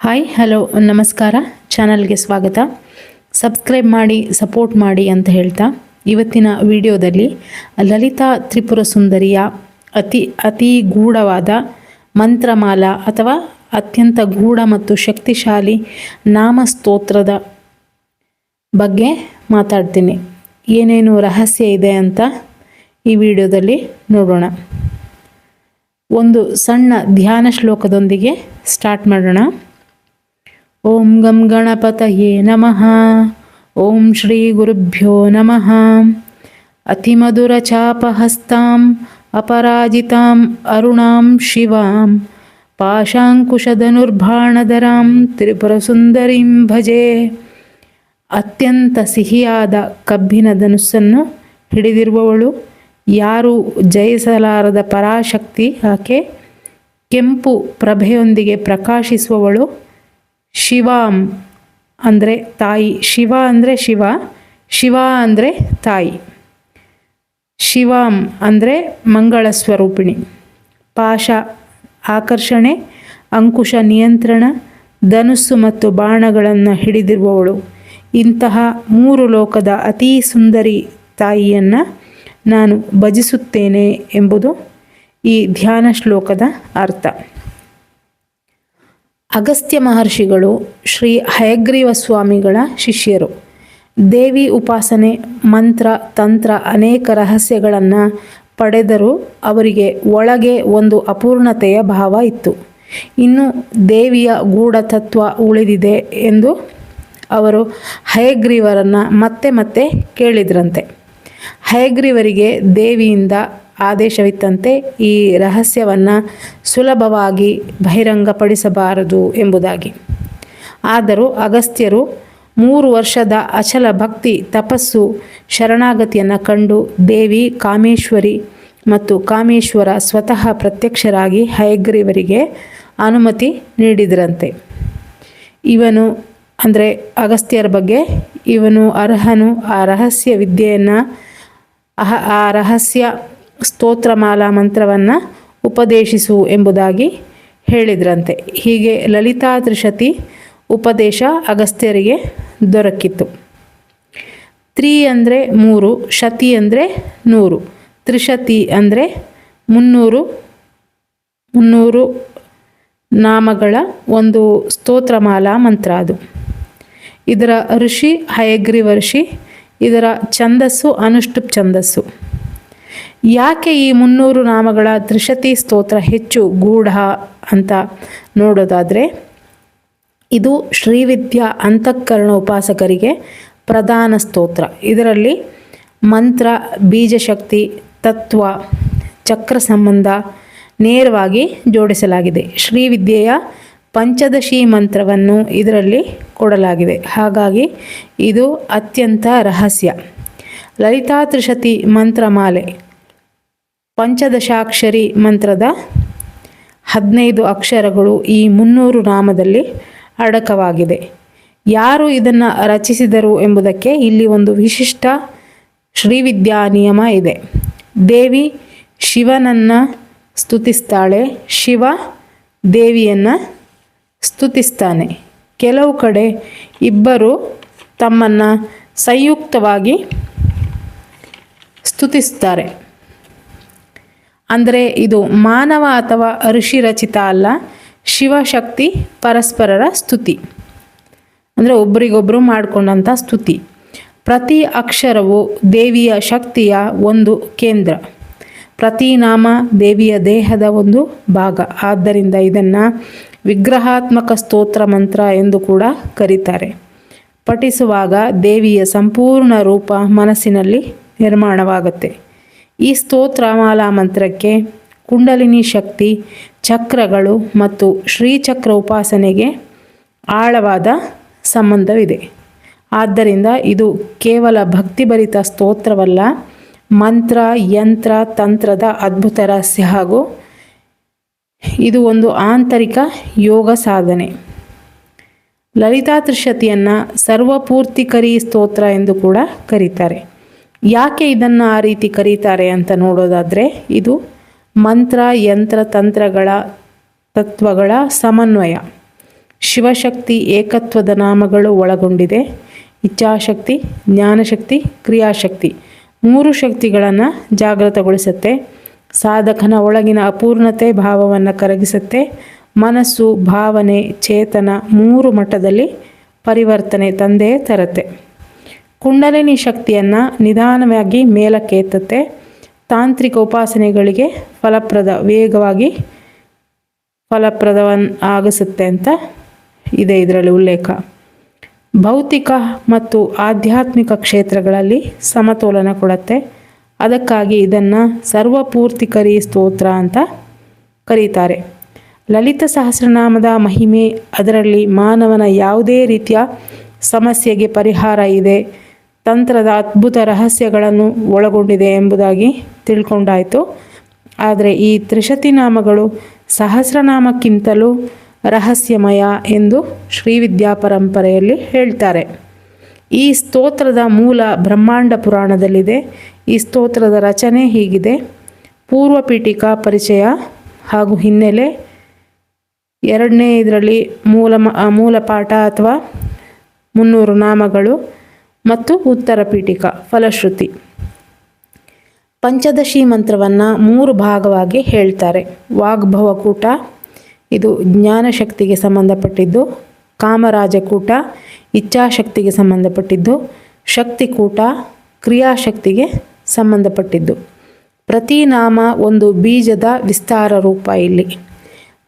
Hi hello ನಮಸ್ಕಾರ. ಚಾನಲ್ಗೆ ಸ್ವಾಗತ. ಸಬ್ಸ್ಕ್ರೈಬ್ ಮಾಡಿ ಸಪೋರ್ಟ್ ಮಾಡಿ ಅಂತ ಹೇಳ್ತಾ ಇವತ್ತಿನ ವಿಡಿಯೋದಲ್ಲಿ ಲಲಿತಾ ತ್ರಿಪುರ ಸುಂದರಿಯ ಅತಿ ಅತಿ ಗೂಢವಾದ ಮಂತ್ರಮಾಲ ಅಥವಾ ಅತ್ಯಂತ ಗೂಢ ಮತ್ತು ಶಕ್ತಿಶಾಲಿ ನಾಮಸ್ತೋತ್ರದ ಬಗ್ಗೆ ಮಾತಾಡ್ತೀನಿ. ಏನೇನು ರಹಸ್ಯ ಇದೆ ಅಂತ ಈ ವಿಡಿಯೋದಲ್ಲಿ ನೋಡೋಣ. ಒಂದು ಸಣ್ಣ ಧ್ಯಾನ ಶ್ಲೋಕದೊಂದಿಗೆ ಸ್ಟಾರ್ಟ್ ಮಾಡೋಣ. ಓಂ ಗಂ ಗಣಪತಯೇ ನಮಃ ಓಂ ಶ್ರೀ ಗುರುಭ್ಯೋ ನಮಃ ಅತಿಮಧುರಚಾಪಹಸ್ತಾಂ ಅಪರಾಜಿತಾಂ ಅರುಣಾಂ ಶಿವಾಂ ಪಾಶಾಂಕುಶಧನುರ್ಭಾಣಧರಾಂ ತ್ರಿಪುರಸುಂದರೀಂ ಭಜೆ ಅತ್ಯಂತ ಸಿಹಿಯಾದ ಕಬ್ಬಿನ ಧನುಸ್ಸನ್ನು ಹಿಡಿದಿರುವವಳು. ಯಾರು ಜಯಿಸಲಾರದ ಪರಾಶಕ್ತಿ ಆಕೆ. ಕೆಂಪು ಪ್ರಭೆಯೊಂದಿಗೆ ಪ್ರಕಾಶಿಸುವವಳು. ಶಿವಾಂ ಅಂದರೆ ತಾಯಿ. ಶಿವ ಅಂದರೆ ಶಿವ ಶಿವ ಅಂದರೆ ತಾಯಿ. ಶಿವಾಂ ಅಂದರೆ ಮಂಗಳ ಸ್ವರೂಪಿಣಿ. ಪಾಶ, ಆಕರ್ಷಣೆ, ಅಂಕುಶ, ನಿಯಂತ್ರಣ, ಧನುಸ್ಸು ಮತ್ತು ಬಾಣಗಳನ್ನು ಹಿಡಿದಿರುವವಳು. ಇಂತಹ ಮೂರು ಲೋಕದ ಅತೀ ಸುಂದರಿ ತಾಯಿಯನ್ನು ನಾನು ಭಜಿಸುತ್ತೇನೆ ಎಂಬುದು ಈ ಧ್ಯಾನ ಶ್ಲೋಕದ ಅರ್ಥ. ಅಗಸ್ತ್ಯ ಮಹರ್ಷಿಗಳು ಶ್ರೀ ಹಯಗ್ರೀವ ಸ್ವಾಮಿಗಳ ಶಿಷ್ಯರು. ದೇವಿ ಉಪಾಸನೆ, ಮಂತ್ರ, ತಂತ್ರ ಅನೇಕ ರಹಸ್ಯಗಳನ್ನು ಪಡೆದರೂ ಅವರಿಗೆ ಒಳಗೆ ಒಂದು ಅಪೂರ್ಣತೆಯ ಭಾವ ಇತ್ತು. ಇನ್ನು ದೇವಿಯ ಗೂಢತತ್ವ ಉಳಿದಿದೆ ಎಂದು ಅವರು ಹಯಗ್ರೀವರನ್ನು ಮತ್ತೆ ಮತ್ತೆ ಕೇಳಿದ್ರಂತೆ. ಹಯಗ್ರೀವರಿಗೆ ದೇವಿಯಿಂದ ಆದೇಶವಿತ್ತಂತೆ ಈ ರಹಸ್ಯವನ್ನು ಸುಲಭವಾಗಿ ಬಹಿರಂಗಪಡಿಸಬಾರದು ಎಂಬುದಾಗಿ. ಆದರೂ ಅಗಸ್ತ್ಯರು ಮೂರು ವರ್ಷದ ಅಚಲ ಭಕ್ತಿ ತಪಸ್ಸು ಶರಣಾಗತಿಯನ್ನು ಕಂಡು ದೇವಿ ಕಾಮೇಶ್ವರಿ ಮತ್ತು ಕಾಮೇಶ್ವರ ಸ್ವತಃ ಪ್ರತ್ಯಕ್ಷರಾಗಿ ಹಯಗ್ರೀವರಿಗೆ ಅನುಮತಿ ನೀಡಿದರಂತೆ. ಇವನು ಅಂದರೆ ಅಗಸ್ತ್ಯರ ಬಗ್ಗೆ ಇವನು ಅರ್ಹನು ಆ ರಹಸ್ಯ ವಿದ್ಯೆಯನ್ನು ಆ ರಹಸ್ಯ ಸ್ತೋತ್ರಮಾಲಾ ಮಂತ್ರವನ್ನು ಉಪದೇಶಿಸು ಎಂಬುದಾಗಿ ಹೇಳಿದ್ರಂತೆ. ಹೀಗೆ ಲಲಿತಾ ತ್ರಿಶತಿ ಉಪದೇಶ ಅಗಸ್ತ್ಯರಿಗೆ ದೊರಕಿತು. ತ್ರೀ ಅಂದರೆ ಮೂರು, ಶತಿ ಅಂದರೆ ನೂರು, ತ್ರಿಶತಿ ಅಂದರೆ ಮುನ್ನೂರು ಮುನ್ನೂರು ನಾಮಗಳ ಒಂದು ಸ್ತೋತ್ರಮಾಲಾ ಮಂತ್ರ ಅದು. ಇದರ ಋಷಿ ಹಯಗ್ರೀವ ಋಷಿ, ಇದರ ಛಂದಸ್ಸು ಅನುಷ್ಟುಪ್ ಛಂದಸ್ಸು. ಯಾಕೆ ಈ ಮುನ್ನೂರು ನಾಮಗಳ ತ್ರಿಶತಿ ಸ್ತೋತ್ರ ಹೆಚ್ಚು ಗೂಢ ಅಂತ ನೋಡೋದಾದರೆ, ಇದು ಶ್ರೀವಿದ್ಯಾ ಅಂತಃಕರಣ ಉಪಾಸಕರಿಗೆ ಪ್ರಧಾನ ಸ್ತೋತ್ರ. ಇದರಲ್ಲಿ ಮಂತ್ರ, ಬೀಜಶಕ್ತಿ, ತತ್ವ, ಚಕ್ರ ಸಂಬಂಧ ನೇರವಾಗಿ ಜೋಡಿಸಲಾಗಿದೆ. ಶ್ರೀವಿದ್ಯೆಯ ಪಂಚದಶಿ ಮಂತ್ರವನ್ನು ಇದರಲ್ಲಿ ಕೊಡಲಾಗಿದೆ. ಹಾಗಾಗಿ ಇದು ಅತ್ಯಂತ ರಹಸ್ಯ. ಲಲಿತಾ ತ್ರಿಶತಿ ಮಂತ್ರಮಾಲೆ ಪಂಚದಶಾಕ್ಷರಿ ಮಂತ್ರದ ಹದಿನೈದು ಅಕ್ಷರಗಳು ಈ ಮುನ್ನೂರು ನಾಮದಲ್ಲಿ ಅಡಕವಾಗಿದೆ. ಯಾರು ಇದನ್ನು ರಚಿಸಿದರು ಎಂಬುದಕ್ಕೆ ಇಲ್ಲಿ ಒಂದು ವಿಶಿಷ್ಟ ಶ್ರೀವಿದ್ಯಾ ನಿಯಮ ಇದೆ. ದೇವಿ ಶಿವನನ್ನು ಸ್ತುತಿಸ್ತಾಳೆ, ಶಿವ ದೇವಿಯನ್ನು ಸ್ತುತಿಸ್ತಾನೆ. ಕೆಲವು ಕಡೆ ಇಬ್ಬರು ತಮ್ಮನ್ನು ಸಂಯುಕ್ತವಾಗಿ ಸ್ತುತಿಸ್ತಾರೆ. ಅಂದರೆ ಇದು ಮಾನವ ಅಥವಾ ಋಷಿ ರಚಿತ ಅಲ್ಲ, ಶಿವಶಕ್ತಿ, ಪರಸ್ಪರರ ಸ್ತುತಿ. ಅಂದರೆ ಒಬ್ರಿಗೊಬ್ಬರು ಮಾಡಿಕೊಂಡಂಥ ಸ್ತುತಿ. ಪ್ರತಿ ಅಕ್ಷರವು ದೇವಿಯ ಶಕ್ತಿಯ ಒಂದು ಕೇಂದ್ರ. ಪ್ರತಿ ನಾಮ ದೇವಿಯ ದೇಹದ ಒಂದು ಭಾಗ. ಆದ್ದರಿಂದ ಇದನ್ನು ವಿಗ್ರಹಾತ್ಮಕ ಸ್ತೋತ್ರ ಮಂತ್ರ ಎಂದು ಕೂಡ ಕರೀತಾರೆ. ಪಠಿಸುವಾಗ ದೇವಿಯ ಸಂಪೂರ್ಣ ರೂಪ ಮನಸ್ಸಿನಲ್ಲಿ ನಿರ್ಮಾಣವಾಗುತ್ತೆ. ಈ ಸ್ತೋತ್ರಮಾಲಾ ಮಂತ್ರಕ್ಕೆ ಕುಂಡಲಿನಿ ಶಕ್ತಿ, ಚಕ್ರಗಳು ಮತ್ತು ಶ್ರೀಚಕ್ರ ಉಪಾಸನೆಗೆ ಆಳವಾದ ಸಂಬಂಧವಿದೆ. ಆದ್ದರಿಂದ ಇದು ಕೇವಲ ಭಕ್ತಿಭರಿತ ಸ್ತೋತ್ರವಲ್ಲ, ಮಂತ್ರ, ಯಂತ್ರ, ತಂತ್ರದ ಅದ್ಭುತ ರಹಸ್ಯ ಹಾಗೂ ಇದು ಒಂದು ಆಂತರಿಕ ಯೋಗ ಸಾಧನೆ. ಲಲಿತಾ ತ್ರಿಶತಿಯನ್ನು ಸರ್ವಪೂರ್ತಿಕರಿ ಸ್ತೋತ್ರ ಎಂದು ಕೂಡ ಕರೀತಾರೆ. ಯಾಕೆ ಇದನ್ನು ಆ ರೀತಿ ಕರೀತಾರೆ ಅಂತ ನೋಡೋದಾದರೆ ಇದು ಮಂತ್ರ, ಯಂತ್ರ, ತಂತ್ರಗಳ, ತತ್ವಗಳ ಸಮನ್ವಯ. ಶಿವಶಕ್ತಿ, ಏಕತ್ವದ ನಾಮಗಳು ಒಳಗೊಂಡಿದೆ. ಇಚ್ಛಾಶಕ್ತಿ, ಜ್ಞಾನಶಕ್ತಿ, ಕ್ರಿಯಾಶಕ್ತಿ. ಮೂರು ಶಕ್ತಿಗಳನ್ನು ಜಾಗೃತಗೊಳಿಸುತ್ತೆ. ಸಾಧಕನ ಒಳಗಿನ ಅಪೂರ್ಣತೆ, ಭಾವವನ್ನು ಕರಗಿಸುತ್ತೆ. ಮನಸ್ಸು, ಭಾವನೆ, ಚೇತನ ಮೂರು ಮಟ್ಟದಲ್ಲಿ ಪರಿವರ್ತನೆ, ತಂದೇ, ತರುತ್ತೆ. ಕುಂಡಲಿನಿ ಶಕ್ತಿಯನ್ನು ನಿಧಾನವಾಗಿ ಮೇಲಕ್ಕೆ ಎತ್ತುತ್ತೆ. ತಾಂತ್ರಿಕ ಉಪಾಸನೆಗಳಿಗೆ ಫಲಪ್ರದ, ವೇಗವಾಗಿ ಫಲಪ್ರದವನ್ ಆಗಿಸುತ್ತೆ ಅಂತ ಇದೆ ಇದರಲ್ಲಿ ಉಲ್ಲೇಖ. ಭೌತಿಕ ಮತ್ತು ಆಧ್ಯಾತ್ಮಿಕ ಕ್ಷೇತ್ರಗಳಲ್ಲಿ ಸಮತೋಲನ ಕೊಡುತ್ತೆ. ಅದಕ್ಕಾಗಿ ಇದನ್ನು ಸರ್ವಪೂರ್ತಿಕರಿ ಸ್ತೋತ್ರ ಅಂತ ಕರೀತಾರೆ. ಲಲಿತ ಸಹಸ್ರನಾಮದ ಮಹಿಮೆ ಅದರಲ್ಲಿ ಮಾನವನ ಯಾವುದೇ ರೀತಿಯ ಸಮಸ್ಯೆಗೆ ಪರಿಹಾರ ಇದೆ. ತಂತ್ರದ ಅದ್ಭುತ ರಹಸ್ಯಗಳನ್ನು ಒಳಗೊಂಡಿದೆ ಎಂಬುದಾಗಿ ತಿಳ್ಕೊಂಡಾಯಿತು. ಆದರೆ ಈ ತ್ರಿಶತಿ ನಾಮಗಳು ಸಹಸ್ರನಾಮಕ್ಕಿಂತಲೂ ರಹಸ್ಯಮಯ ಎಂದು ಶ್ರೀವಿದ್ಯಾ ಪರಂಪರೆಯಲ್ಲಿ ಹೇಳ್ತಾರೆ. ಈ ಸ್ತೋತ್ರದ ಮೂಲ ಬ್ರಹ್ಮಾಂಡ ಪುರಾಣದಲ್ಲಿದೆ. ಈ ಸ್ತೋತ್ರದ ರಚನೆ ಹೀಗಿದೆ. ಪೂರ್ವ ಪೀಠಿಕಾ ಪರಿಚಯ ಹಾಗೂ ಹಿನ್ನೆಲೆ ಎರಡನೇ ಇದರಲ್ಲಿ ಮೂಲ ಮೂಲ ಪಾಠ ಅಥವಾ ಮುನ್ನೂರು ನಾಮಗಳು ಮತ್ತು ಉತ್ತರ ಪೀಠಿಕ, ಫಲಶ್ರುತಿ. ಪಂಚದಶಿ ಮಂತ್ರವನ್ನು ಮೂರು ಭಾಗವಾಗಿ ಹೇಳ್ತಾರೆ. ವಾಗ್ಭವಕೂಟ ಇದು ಜ್ಞಾನಶಕ್ತಿಗೆ ಸಂಬಂಧಪಟ್ಟಿದ್ದು. ಕಾಮರಾಜಕೂಟ, ಇಚ್ಛಾಶಕ್ತಿಗೆ ಸಂಬಂಧಪಟ್ಟಿದ್ದು. ಶಕ್ತಿಕೂಟ ಕ್ರಿಯಾಶಕ್ತಿಗೆ ಸಂಬಂಧಪಟ್ಟಿದ್ದು. ಪ್ರತಿ ನಾಮ ಒಂದು ಬೀಜದ ವಿಸ್ತಾರ ರೂಪ ಇಲ್ಲಿ.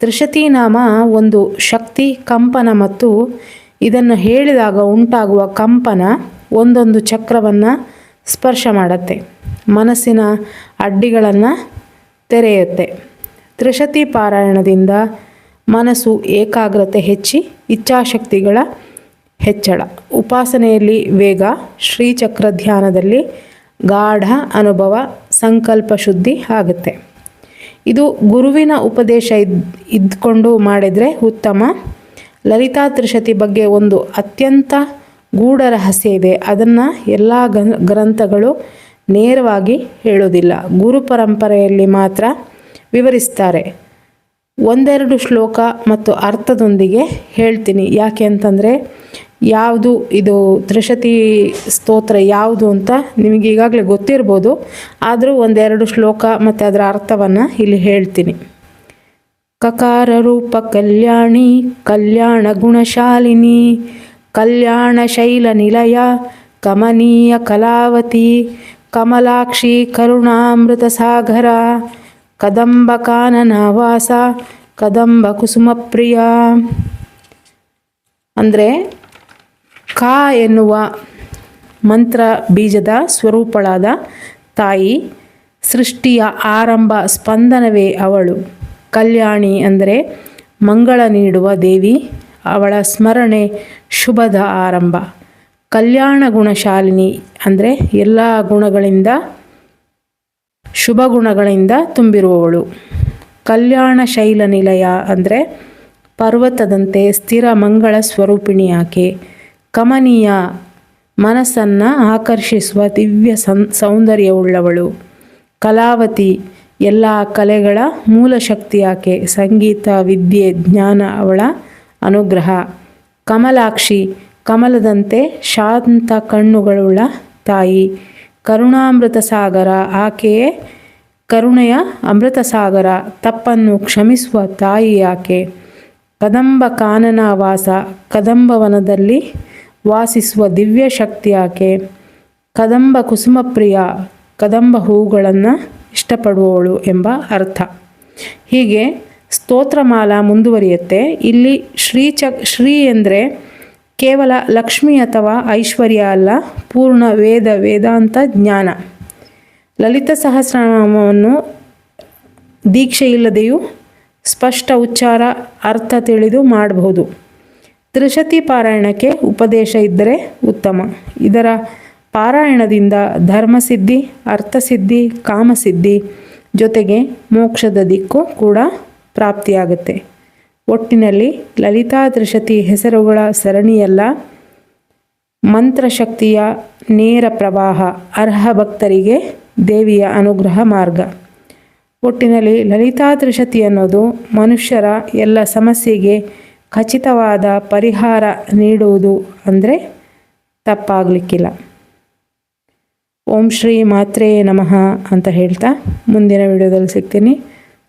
ತ್ರಿಶತಿ ನಾಮ ಒಂದು ಶಕ್ತಿ, ಕಂಪನ ಮತ್ತು ಇದನ್ನು ಹೇಳಿದಾಗ ಉಂಟಾಗುವ ಕಂಪನ ಒಂದೊಂದು ಚಕ್ರವನ್ನು ಸ್ಪರ್ಶ ಮಾಡುತ್ತೆ. ಮನಸ್ಸಿನ ಅಡ್ಡಿಗಳನ್ನು ತೆರೆಯುತ್ತೆ. ತ್ರಿಶತಿ ಪಾರಾಯಣದಿಂದ ಮನಸ್ಸು ಏಕಾಗ್ರತೆ ಹೆಚ್ಚಿ ಇಚ್ಛಾಶಕ್ತಿಗಳ ಹೆಚ್ಚಳ. ಉಪಾಸನೆಯಲ್ಲಿ ವೇಗ, ಶ್ರೀಚಕ್ರ ಧ್ಯಾನದಲ್ಲಿ ಗಾಢ ಅನುಭವ, ಸಂಕಲ್ಪ ಶುದ್ಧಿ ಆಗುತ್ತೆ. ಇದು ಗುರುವಿನ ಉಪದೇಶ ಇದ್, ಇದ್ಕೊಂಡು ಮಾಡಿದರೆ ಉತ್ತಮ. ಲಲಿತಾ ತ್ರಿಶತಿ ಬಗ್ಗೆ ಒಂದು ಅತ್ಯಂತ ಗೂಢ ರಹಸ್ಯ ಇದೆ. ಅದನ್ನು ಎಲ್ಲ ಗ್ರಂಥಗಳು ನೇರವಾಗಿ ಹೇಳೋದಿಲ್ಲ. ಗುರು ಪರಂಪರೆಯಲ್ಲಿ ಮಾತ್ರ ವಿವರಿಸ್ತಾರೆ. ಒಂದೆರಡು ಶ್ಲೋಕ ಮತ್ತು ಅರ್ಥದೊಂದಿಗೆ ಹೇಳ್ತೀನಿ. ಯಾಕೆ ಅಂತಂದರೆ, ಯಾವುದು ಇದು ತ್ರಿಶತಿ ಸ್ತೋತ್ರ ಯಾವುದು ಅಂತ ನಿಮಗೆ ಈಗಾಗಲೇ ಗೊತ್ತಿರ್ಬೋದು. ಆದರೂ ಒಂದೆರಡು ಶ್ಲೋಕ ಮತ್ತು ಅದರ ಅರ್ಥವನ್ನು ಇಲ್ಲಿ ಹೇಳ್ತೀನಿ. ಕಕಾರ ರೂಪ ಕಲ್ಯಾಣಿ, ಕಲ್ಯಾಣ ಗುಣಶಾಲಿನಿ ಕಲ್ಯಾಣ ಶೈಲ ನಿಲಯ ಕಮನೀಯ ಕಲಾವತಿ, ಕಮಲಾಕ್ಷಿ ಕರುಣಾಮೃತ ಸಾಗರ, ಕದಂಬ ಕಾನನವಾಸ ಕದಂಬ ಕುಸುಮಪ್ರಿಯ ಅಂದರೆ ಕಾ ಎನ್ನುವ ಮಂತ್ರ ಬೀಜದ ಸ್ವರೂಪಳಾದ ತಾಯಿ ಸೃಷ್ಟಿಯ ಆರಂಭ ಸ್ಪಂದನವೇ ಅವಳು. ಕಲ್ಯಾಣಿ ಅಂದರೆ ಮಂಗಳ ನೀಡುವ ದೇವಿ. ಅವಳ ಸ್ಮರಣೆ ಶುಭದ ಆರಂಭ. ಕಲ್ಯಾಣ ಗುಣಶಾಲಿನಿ ಅಂದರೆ ಎಲ್ಲ ಗುಣಗಳಿಂದ, ಶುಭ ಗುಣಗಳಿಂದ ತುಂಬಿರುವವಳು. ಕಲ್ಯಾಣ ಶೈಲ ನಿಲಯ ಅಂದರೆ ಪರ್ವತದಂತೆ ಸ್ಥಿರ ಮಂಗಳ ಸ್ವರೂಪಿಣಿ ಆಕೆ. ಕಮನೀಯ ಮನಸ್ಸನ್ನು ಆಕರ್ಷಿಸುವ ದಿವ್ಯ ಸನ್ ಸೌಂದರ್ಯವುಳ್ಳವಳು. ಕಲಾವತಿ ಎಲ್ಲ ಕಲೆಗಳ ಮೂಲ ಶಕ್ತಿ ಆಕೆ. ಸಂಗೀತ, ವಿದ್ಯೆ, ಜ್ಞಾನ ಅವಳ ಅನುಗ್ರಹ. ಕಮಲಾಕ್ಷಿ, ಕಮಲದಂತೆ ಶಾಂತ ಕಣ್ಣುಗಳುಳ್ಳ ತಾಯಿ. ಕರುಣಾಮೃತ ಸಾಗರ, ಆಕೆಯೇ ಕರುಣೆಯ ಅಮೃತ ಸಾಗರ. ತಪ್ಪನ್ನು ಕ್ಷಮಿಸುವ ತಾಯಿ ಆಕೆ ಕದಂಬ ಕಾನನ ವಾಸ ಕದಂಬವನದಲ್ಲಿ ವಾಸಿಸುವ ದಿವ್ಯ ಶಕ್ತಿ ಆಕೆ ಕದಂಬ ಕುಸುಮಪ್ರಿಯ, ಕದಂಬ ಹೂಗಳನ್ನು ಇಷ್ಟಪಡುವವಳು ಎಂಬ ಅರ್ಥ. ಹೀಗೆ ಸ್ತೋತ್ರಮಾಲ ಮುಂದುವರಿಯುತ್ತೆ. ಇಲ್ಲಿ ಶ್ರೀ ಚ ಶ್ರೀ ಎಂದರೆ ಕೇವಲ ಲಕ್ಷ್ಮಿ ಅಥವಾ ಐಶ್ವರ್ಯ ಅಲ್ಲ, ಪೂರ್ಣ ವೇದ, ವೇದಾಂತ ಜ್ಞಾನ. ಲಲಿತ ಸಹಸ್ರನಾಮವನ್ನು ದೀಕ್ಷೆ ಇಲ್ಲದೆಯೂ ಸ್ಪಷ್ಟ ಉಚ್ಚಾರ, ಅರ್ಥ ತಿಳಿದು ಮಾಡಬಹುದು. ತ್ರಿಶತಿ ಪಾರಾಯಣಕ್ಕೆ ಉಪದೇಶ ಇದ್ದರೆ ಉತ್ತಮ. ಇದರ ಪಾರಾಯಣದಿಂದ ಧರ್ಮಸಿದ್ಧಿ, ಅರ್ಥಸಿದ್ಧಿ, ಕಾಮಸಿದ್ಧಿ ಜೊತೆಗೆ ಮೋಕ್ಷದ ದಿಕ್ಕು ಕೂಡ ಪ್ರಾಪ್ತಿಯಾಗುತ್ತೆ. ಒಟ್ಟಿನಲ್ಲಿ ಲಲಿತಾ ತ್ರಿಶತಿ ಹೆಸರುಗಳ ಸರಣಿಯಲ್ಲ. ಮಂತ್ರಶಕ್ತಿಯ ನೇರ ಪ್ರವಾಹ, ಅರ್ಹ ಭಕ್ತರಿಗೆ ದೇವಿಯ ಅನುಗ್ರಹ ಮಾರ್ಗ. ಒಟ್ಟಿನಲ್ಲಿ ಲಲಿತಾ ತ್ರಿಶತಿ ಅನ್ನೋದು ಮನುಷ್ಯರ ಎಲ್ಲ ಸಮಸ್ಯೆಗೆ ಖಚಿತವಾದ ಪರಿಹಾರ ನೀಡುವುದು ಅಂದರೆ ತಪ್ಪಾಗಲಿಕ್ಕಿಲ್ಲ. ಓಂ ಶ್ರೀ ಮಾತ್ರೇ ನಮಃ ಅಂತ ಹೇಳ್ತಾ ಮುಂದಿನ ವಿಡಿಯೋದಲ್ಲಿ ಸಿಗ್ತೀನಿ.